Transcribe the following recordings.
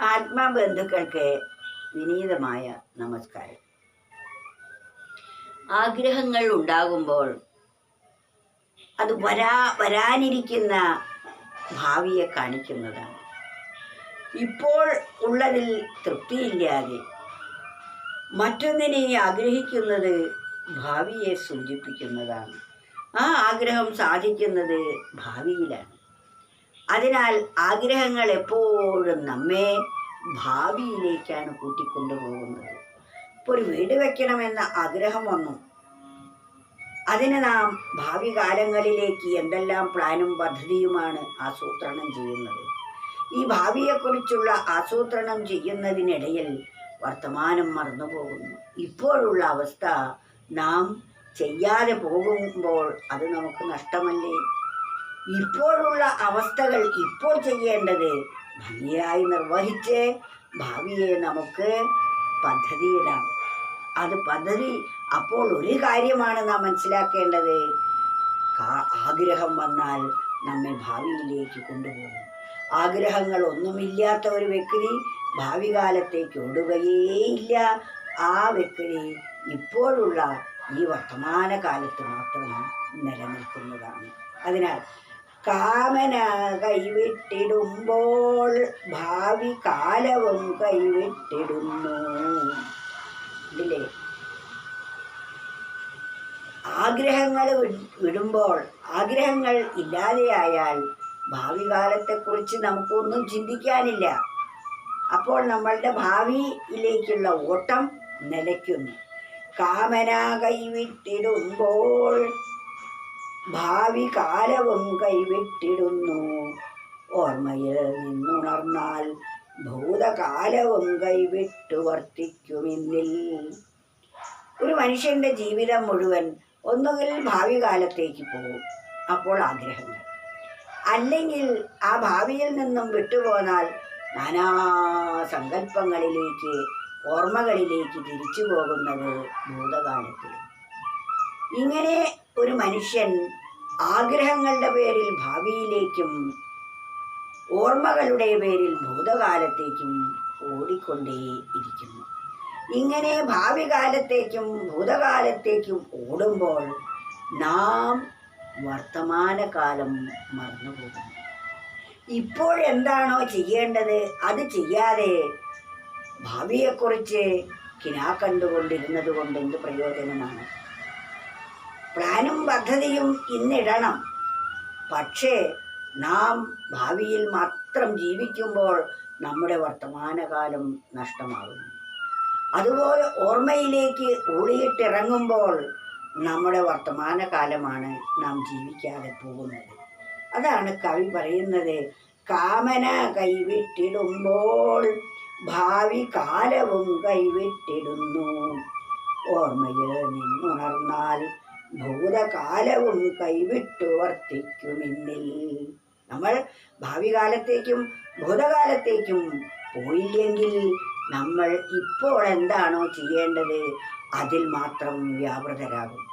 ആത്മാബന്ധുക്കൾക്ക് വിനീതമായ നമസ്കാരം. ആഗ്രഹങ്ങൾ ഉണ്ടാകുമ്പോൾ അത് വരാ വരാനിരിക്കുന്ന ഭാവിയെ കാണിക്കുന്നതാണ്. ഇപ്പോൾ ഉള്ളതിൽ തൃപ്തിയില്ലാതെ മറ്റൊന്നിനെ ആഗ്രഹിക്കുന്നത് ഭാവിയെ സൂചിപ്പിക്കുന്നതാണ്. ആ ആഗ്രഹം സാധിക്കുന്നത് ഭാവിയിലാണ്. അതിനാൽ ആഗ്രഹങ്ങൾ എപ്പോഴും നമ്മെ ഭാവിയിലേക്കാണ് കൂട്ടിക്കൊണ്ടുപോകുന്നത്. ഇപ്പോൾ ഒരു വീട് വെക്കണമെന്ന ആഗ്രഹം വന്നു. അതിന് നാം ഭാവി കാലങ്ങളിലേക്ക് എന്തെല്ലാം പ്ലാനും പദ്ധതിയുമാണ് ആസൂത്രണം ചെയ്യുന്നത്? ഈ ഭാവിയെക്കുറിച്ചുള്ള ആസൂത്രണം ചെയ്യുന്നതിനിടയിൽ വർത്തമാനം മറന്നുപോകുന്നു. ഇപ്പോഴുള്ള അവസ്ഥ നാം ചെയ്യാതെ പോകുമ്പോൾ അത് നമുക്ക് നഷ്ടമല്ലേ? ഇപ്പോഴുള്ള അവസ്ഥകൾ ഇപ്പോൾ ചെയ്യേണ്ടത് ഭംഗിയായി നിർവഹിച്ച് ഭാവിയെ നമുക്ക് പദ്ധതിയിടാം. അത് പദ്ധതി അപ്പോൾ ഒരു കാര്യമാണ് നാം മനസ്സിലാക്കേണ്ടത്. ആഗ്രഹം വന്നാൽ നമ്മെ ഭാവിയിലേക്ക് കൊണ്ടുപോകും. ആഗ്രഹങ്ങൾ ഒന്നുമില്ലാത്ത ഒരു വ്യക്തി ഭാവി കാലത്തേക്ക് ഓടുകയേയില്ല ആ വ്യക്തി ഇപ്പോഴുള്ള ഈ വർത്തമാന കാലത്ത് മാത്രം നിലനിൽക്കുന്നതാണ്. അതിനാൽ കാമന കൈവിട്ടിടുമ്പോൾ ഭാവി കാലവും കൈവിട്ടിടുന്നു. ഇല്ലേ ആഗ്രഹങ്ങൾ വിടുമ്പോൾ ആഗ്രഹങ്ങൾ ഇല്ലാതെയായാൽ ഭാവി കാലത്തെക്കുറിച്ച് നമുക്കൊന്നും ചിന്തിക്കാനില്ല. അപ്പോൾ നമ്മളുടെ ഭാവിയിലേക്കുള്ള ഓട്ടം നിലയ്ക്കുന്നു. കാമന കൈവിട്ടിടുമ്പോൾ ഭാവി കാലവും കൈവിട്ടിടുന്നു. ഓർമ്മയിൽ നിന്നുണർന്നാൽ ഭൂതകാലവും കൈവിട്ടു വർത്തിക്കുമെന്നിൽ. ഒരു മനുഷ്യന്റെ ജീവിതം മുഴുവൻ ഒന്നുകിൽ ഭാവി കാലത്തേക്ക് പോകും. അപ്പോൾ ആഗ്രഹങ്ങൾ. അല്ലെങ്കിൽ ആ ഭാവിയിൽ നിന്നും വിട്ടുപോന്നാൽ നാനാ സങ്കല്പങ്ങളിലേക്ക് ഓർമ്മകളിലേക്ക് തിരിച്ചു പോകുന്നത് ഭൂതകാലത്തിൽ ഇങ്ങനെ ഒരു മനുഷ്യൻ ആഗ്രഹങ്ങളുടെ പേരിൽ ഭാവിയിലേക്കും ഓർമ്മകളുടെ പേരിൽ ഭൂതകാലത്തേക്കും ഓടിക്കൊണ്ടേ ഇരിക്കുന്നു. ഇങ്ങനെ ഭാവി കാലത്തേക്കും ഭൂതകാലത്തേക്കും ഓടുമ്പോൾ നാം വർത്തമാനകാലം മറന്നുപോകുന്നു. ഇപ്പോഴെന്താണോ ചെയ്യേണ്ടത്? അത് ചെയ്യാതെ ഭാവിയെക്കുറിച്ച് കിനാ കണ്ടുകൊണ്ടിരുന്നത് കൊണ്ട് എന്ത് പ്രയോജനമാണ്? പ്ലാനും പദ്ധതിയും ഇന്നിടണം. പക്ഷേ നാം ഭാവിയിൽ മാത്രം ജീവിക്കുമ്പോൾ നമ്മുടെ വർത്തമാനകാലം നഷ്ടമാകുന്നു അതുപോലെ ഓർമ്മയിലേക്ക് ഊളിയിട്ടിറങ്ങുമ്പോൾ നമ്മുടെ വർത്തമാനകാലമാണ് നാം ജീവിക്കാതെ പോകുന്നത്. അതാണ് കവി പറയുന്നത് കാമന കൈവിട്ടിടുമ്പോൾ ഭാവി കാലവും കൈവിട്ടിടുന്നു. ഓർമ്മയിൽ നിന്നുണർന്നാൽ ഭൂതകാലവും കൈവിട്ടു വർത്തിക്കുമെന്നിൽ. നമ്മൾ ഭാവി കാലത്തേക്കും ഭൂതകാലത്തേക്കും പോയില്ലെങ്കിൽ നമ്മൾ ഇപ്പോൾ എന്താണോ ചെയ്യേണ്ടത് അതിൽ മാത്രം വ്യാപൃതരാകും.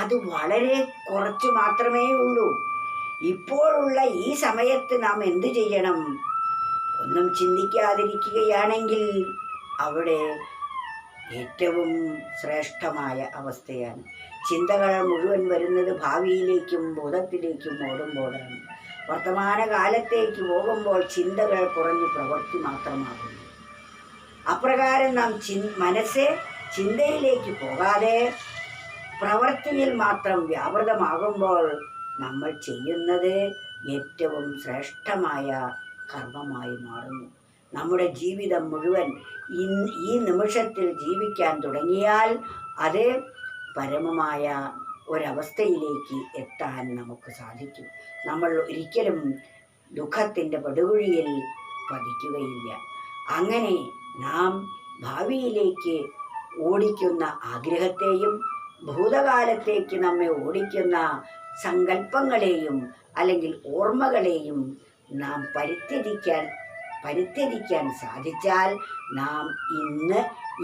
അത് വളരെ കുറച്ച് മാത്രമേ ഉള്ളൂ. ഇപ്പോഴുള്ള ഈ സമയത്ത് നാം എന്തു ചെയ്യണം? ഒന്നും ചിന്തിക്കാതിരിക്കുകയാണെങ്കിൽ അവിടെ ഏറ്റവും ശ്രേഷ്ഠമായ അവസ്ഥയാണ്. ചിന്തകൾ മുഴുവൻ വരുന്നത് ഭാവിയിലേക്കും ഭൂതത്തിലേക്കും ഓടുമ്പോഴാണ്. വർത്തമാന കാലത്തേക്ക് പോകുമ്പോൾ ചിന്തകൾ കുറഞ്ഞ് പ്രവൃത്തി മാത്രമാകുന്നു. അപ്രകാരം നാം ചി മനസ്സെ ചിന്തയിലേക്ക് പോകാതെ പ്രവൃത്തിയിൽ മാത്രം വ്യാപൃതമാകുമ്പോൾ നമ്മൾ ചെയ്യുന്നത് ഏറ്റവും ശ്രേഷ്ഠമായ കർമ്മമായി മാറുന്നു. നമ്മുടെ ജീവിതം മുഴുവൻ ഈ നിമിഷത്തിൽ ജീവിക്കാൻ തുടങ്ങിയാൽ അത് പരമമായ ഒരവസ്ഥയിലേക്ക് എത്താൻ നമുക്ക് സാധിക്കും. നമ്മൾ ഒരിക്കലും ദുഃഖത്തിന്റെ പടുകുഴിയിൽ പതിക്കുകയില്ല. അങ്ങനെ നാം ഭാവിയിലേക്ക് ഓടിക്കുന്ന ആഗ്രഹത്തെയും ഭൂതകാലത്തേക്ക് നമ്മെ ഓടിക്കുന്ന സങ്കല്പങ്ങളെയും അല്ലെങ്കിൽ ഓർമ്മകളെയും നാം പരിത്യജിക്കാൻ പരിത്യജിക്കാൻ സാധിച്ചാൽ നാം ഇന്ന്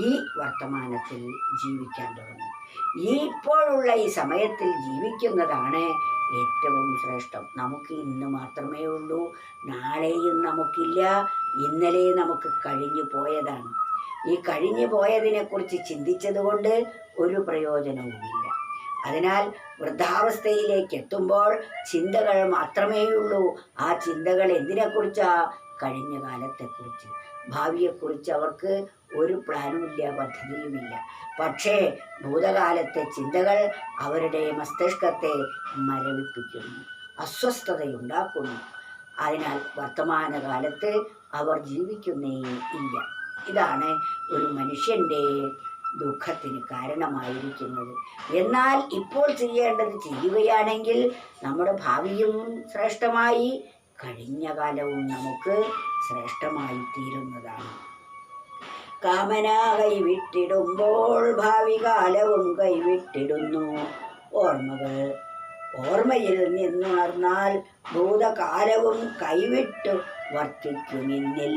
ഈ വർത്തമാനത്തിൽ ജീവിക്കാൻ തുടങ്ങും. ഇപ്പോഴുള്ള ഈ സമയത്തിൽ ജീവിക്കുന്നതാണ് ഏറ്റവും ശ്രേഷ്ഠം. നമുക്ക് ഇന്ന് മാത്രമേ ഉള്ളൂ. നാളെയും നമുക്കില്ല. ഇന്നലെ നമുക്ക് കഴിഞ്ഞു പോയതാണ്. ഈ കഴിഞ്ഞു പോയതിനെക്കുറിച്ച് ചിന്തിച്ചതുകൊണ്ട് ഒരു പ്രയോജനവുമില്ല. അതിനാൽ വൃദ്ധാവസ്ഥയിലേക്ക് എത്തുമ്പോൾ ചിന്തകൾ മാത്രമേയുള്ളൂ. ആ ചിന്തകൾ എന്തിനെക്കുറിച്ചാ കഴിഞ്ഞ കാലത്തെക്കുറിച്ച്. ഭാവിയെക്കുറിച്ച് അവർക്ക് ഒരു പ്ലാനുമില്ല പദ്ധതിയുമില്ല പക്ഷേ ഭൂതകാലത്തെ ചിന്തകൾ അവരുടെ മസ്തിഷ്കത്തെ മരവിപ്പിക്കുന്നു അസ്വസ്ഥതയുണ്ടാക്കുന്നു. അതിനാൽ വർത്തമാനകാലത്ത് അവർ ജീവിക്കുന്നേ ഇല്ല. ഇതാണ് ഒരു മനുഷ്യന്റെ ദുഃഖത്തിന് കാരണമായിരിക്കുന്നത്. എന്നാൽ ഇപ്പോൾ ചെയ്യേണ്ടത് ചെയ്യുകയാണെങ്കിൽ നമ്മുടെ ഭാവിയും ശ്രേഷ്ഠമായി കഴിഞ്ഞ കാലവും നമുക്ക് ശ്രേഷ്ഠമായി തീരുന്നതാണ് കാമന കൈവിട്ടിടുമ്പോൾ ഭാവി കാലവും കൈവിട്ടിടുന്നു. ഓർമ്മകൾ ഓർമ്മയിൽ നിന്നുണർന്നാൽ ഭൂതകാലവും കൈവിട്ടു വർത്തിക്കുമെന്നിൽ.